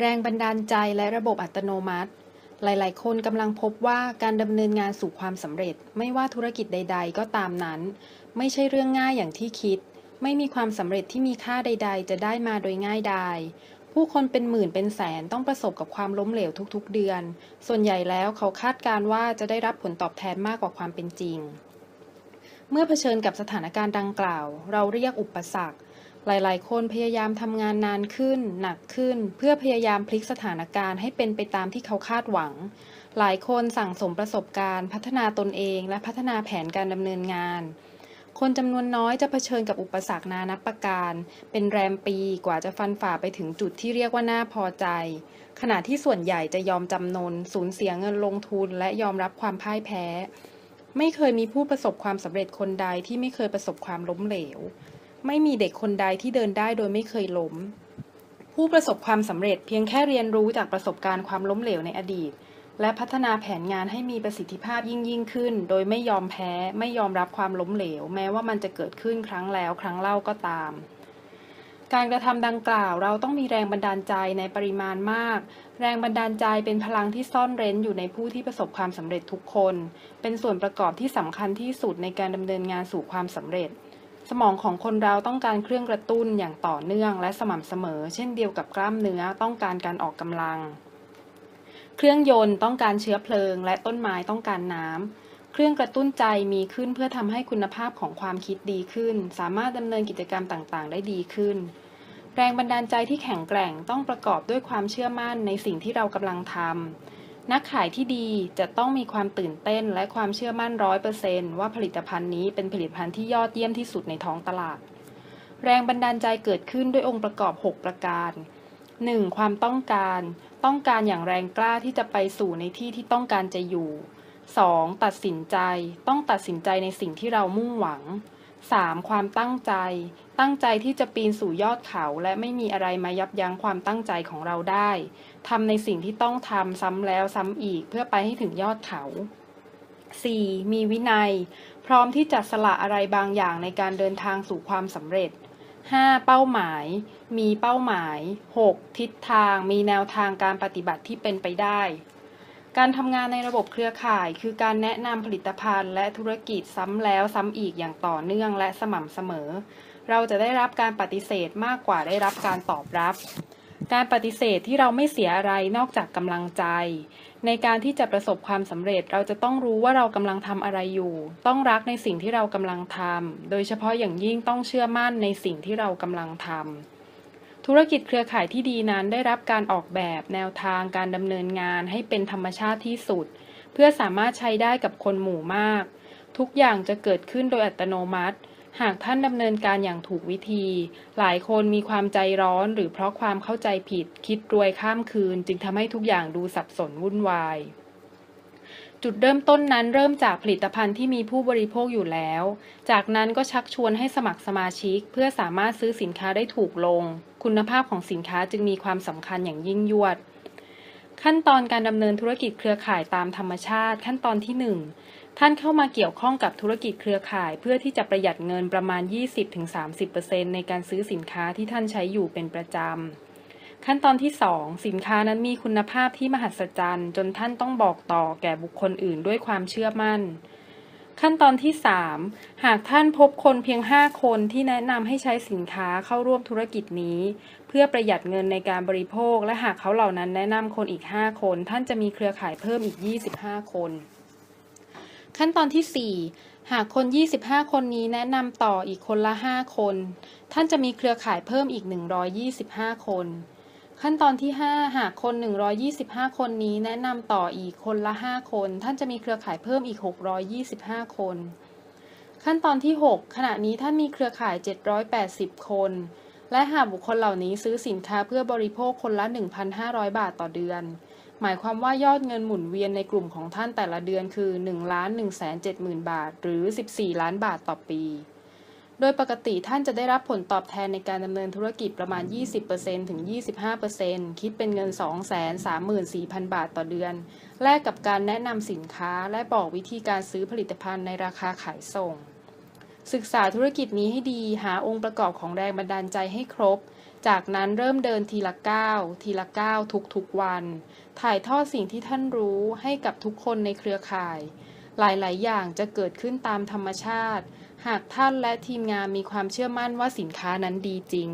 แรงบันดาลใจและระบบอัตโนมัติ หลาย ๆ คนกำลังพบว่าการดำเนินงานสู่ความสำเร็จ ไม่ว่าธุรกิจใด ๆ ก็ตามนั้น ไม่ใช่เรื่องง่ายอย่างที่คิด ไม่มีความสำเร็จที่มีค่าใด ๆ จะได้มาโดยง่ายดายผู้คนเป็นหมื่นเป็นแสนต้องประสบกับความล้มเหลวทุกๆเดือน ส่วนใหญ่แล้วเขาคาดการณ์ว่าจะได้รับผลตอบแทนมากกว่าความเป็นจริง เมื่อเผชิญกับสถานการณ์ดังกล่าว เราเรียกอุปสรรค หลายๆ คนพยายามทำงานนานขึ้น หนักขึ้น เพื่อพยายามพลิกสถานการณ์ให้เป็นไปตามที่เขาคาดหวัง หลายคนสั่งสมประสบการณ์ พัฒนาตนเองและพัฒนาแผนการดำเนินงาน คนจำนวนน้อยจะเผชิญกับอุปสรรคนานับประการ เป็นแรมปีกว่าจะฟันฝ่าไปถึงจุดที่เรียกว่าน่าพอใจ ขณะที่ส่วนใหญ่จะยอมจำนน สูญเสียเงินลงทุน และยอมรับความพ่ายแพ้ ไม่เคยมีผู้ประสบความสำเร็จคนใดที่ไม่เคยประสบความล้มเหลว ไม่มีเด็กคนใดที่เดินได้โดยไม่เคยล้ม ผู้ประสบความสำเร็จเพียงแค่เรียนรู้จากประสบการณ์ความล้มเหลวในอดีต และพัฒนาแผนงานให้มีประสิทธิภาพยิ่งยิ่งขึ้น โดยไม่ยอมแพ้ ไม่ยอมรับความล้มเหลว แม้ว่ามันจะเกิดขึ้นครั้งแล้วครั้งเล่าก็ตามการกระทำดังกล่าวเราต้องมีแรงบันดาลใจในปริมาณมาก แรงบันดาลใจเป็นพลังที่ซ่อนเร้นอยู่ในผู้ที่ประสบความสำเร็จทุกคน เป็นส่วนประกอบที่สำคัญที่สุดในการดำเนินงานสู่ความสำเร็จ สมองของคนเราต้องการเครื่องกระตุ้นอย่างต่อเนื่องและสม่ำเสมอ เช่นเดียวกับกล้ามเนื้อต้องการการออกกำลัง เครื่องยนต์ต้องการเชื้อเพลิง และต้นไม้ต้องการน้ำ เครื่องกระตุ้นใจมีขึ้นเพื่อทำให้คุณภาพของความคิดดีขึ้น สามารถดำเนินกิจกรรมต่างๆ ได้ดีขึ้น แรงบันดาลใจที่แข็งแกร่งต้องประกอบด้วยความเชื่อมั่นในสิ่งที่เรากำลังทำ นักขายที่ดีจะต้องมีความตื่นเต้นและความเชื่อมั่นร้อยเปอร์เซนว่าผลิตภัณฑ์นี้เป็นผลิตภัณฑ์ที่ยอดเยี่ยมที่สุดในท้องตลาด แรงบันดาลใจเกิดขึ้นด้วยองค์ประกอบ 6 ประการ 1. ความต้องการ ต้องการอย่างแรงกล้าที่จะไปสู่ในที่ที่ต้องการจะอยู่ 2. ตัดสินใจ ต้องตัดสินใจในสิ่งที่เรามุ่งหวัง 3. ความตั้งใจ ตั้งใจที่จะปีนสู่ยอดเขาและไม่มีอะไรมายับยั้งความตั้งใจของเราได้ทำในสิ่งที่ต้องทำซ้ำแล้วซ้ำอีกเพื่อไปให้ถึงยอดเขา 4. มีวินัย พร้อมที่จะสละอะไรบางอย่างในการเดินทางสู่ความสำเร็จ 5. เป้าหมาย มีเป้าหมาย 6. ทิศทาง มีแนวทางการปฏิบัติที่เป็นไปได้ การทำงานในระบบเครือข่าย คือการแนะนำผลิตภัณฑ์ และธุรกิจซ้ำแล้วซ้ำอีกอย่างต่อเนื่องและสม่ำเสมอ เราจะได้รับการปฏิเสธมากกว่าได้รับการตอบรับ การปฏิเสธที่เราไม่เสียอะไรนอกจากกำลังใจ ในการที่จะประสบความสำเร็จเราจะต้องรู้ว่าเรากำลังทำอะไรอยู่ ต้องรักในสิ่งที่เรากำลังทำโดยเฉพาะอย่างยิ่งต้องเชื่อมั่นในสิ่งที่เรากำลังทำ ธุรกิจเครือข่ายที่ดีนั้นได้รับการออกแบบแนวทางการดำเนินงานให้เป็นธรรมชาติที่สุด เพื่อสามารถใช้ได้กับคนหมู่มาก ทุกอย่างจะเกิดขึ้นโดยอัตโนมัติ หากท่านดำเนินการอย่างถูกวิธี หลายคนมีความใจร้อนหรือเพราะความเข้าใจผิด คิดรวยข้ามคืน จึงทำให้ทุกอย่างดูสับสนวุ่นวาย จุดเริ่มต้นนั้นเริ่มจากผลิตภัณฑ์ที่มีผู้บริโภคอยู่แล้ว จากนั้นก็ชักชวนให้สมัครสมาชิก เพื่อสามารถซื้อสินค้าได้ถูกลง คุณภาพของสินค้าจึงมีความสำคัญอย่างยิ่งยวด ขั้นตอนการดำเนินธุรกิจเครือข่ายตามธรรมชาติ ขั้นตอนที่ 1 ท่านเข้ามาเกี่ยวข้องกับธุรกิจเครือข่าย เพื่อที่จะประหยัดเงินประมาณ 20-30%ในการซื้อสินค้าที่ท่านใช้อยู่เป็นประจำ ขั้นตอนที่ 2 สินค้านั้นมีคุณภาพที่มหัศจรรย์จนท่านต้องบอกต่อแก่บุคคลอื่นด้วยความเชื่อมั่น ขั้นตอนที่ 3 หากท่านพบคนเพียง 5 คนที่แนะนำให้ใช้สินค้าเข้าร่วมธุรกิจนี้ เพื่อประหยัดเงินในการบริโภค และหากเขาเหล่านั้นแนะนำคนอีก 5 คน ท่านจะมีเครือข่ายเพิ่มอีก 25 คน ขั้นตอนที่ 4หากคน 25 คนนี้แนะนำต่ออีกคนละ 5 คน ท่านจะมีเครือข่ายเพิ่มอีก 125 คน ขั้นตอนที่ 5 หากคน 125 คนนี้แนะนำต่ออีกคนละ 5 คน ท่านจะมีเครือข่ายเพิ่มอีก 625 คน ขั้นตอนที่ 6 ขณะนี้ท่านมีเครือข่าย 780 คน และหากบุคคลเหล่านี้ซื้อสินค้าเพื่อบริโภคคนละ 1,500 บาทต่อเดือน หมายความว่ายอดเงินหมุนเวียนในกลุ่มของท่านแต่ละเดือนคือ 1 1 7 0 0 0 0 บาท หรือ 14 ล้านบาทต่อปี โดยปกติท่านจะได้รับผลตอบแทนในการดำเนินธุรกิจประมาณ 20%ถึง 25%คิดเป็นเงิน 234,000 บาทต่อเดือน แลกกับการแนะนำสินค้าและบอกวิธีการซื้อผลิตภัณฑ์ในราคาขายส่ง ศึกษาธุรกิจนี้ให้ดี หาองค์ประกอบของแรงบันดาลใจให้ครบ จากนั้นเริ่มเดินทีละก้าวทีละก้าวทุกๆวัน ถ่ายทอดสิ่งที่ท่านรู้ให้กับทุกคนในเครือข่าย หลายๆ อย่างจะเกิดขึ้นตามธรรมชาติ หากท่านและทีมงานมีความเชื่อมั่นว่าสินค้านั้นดีจริง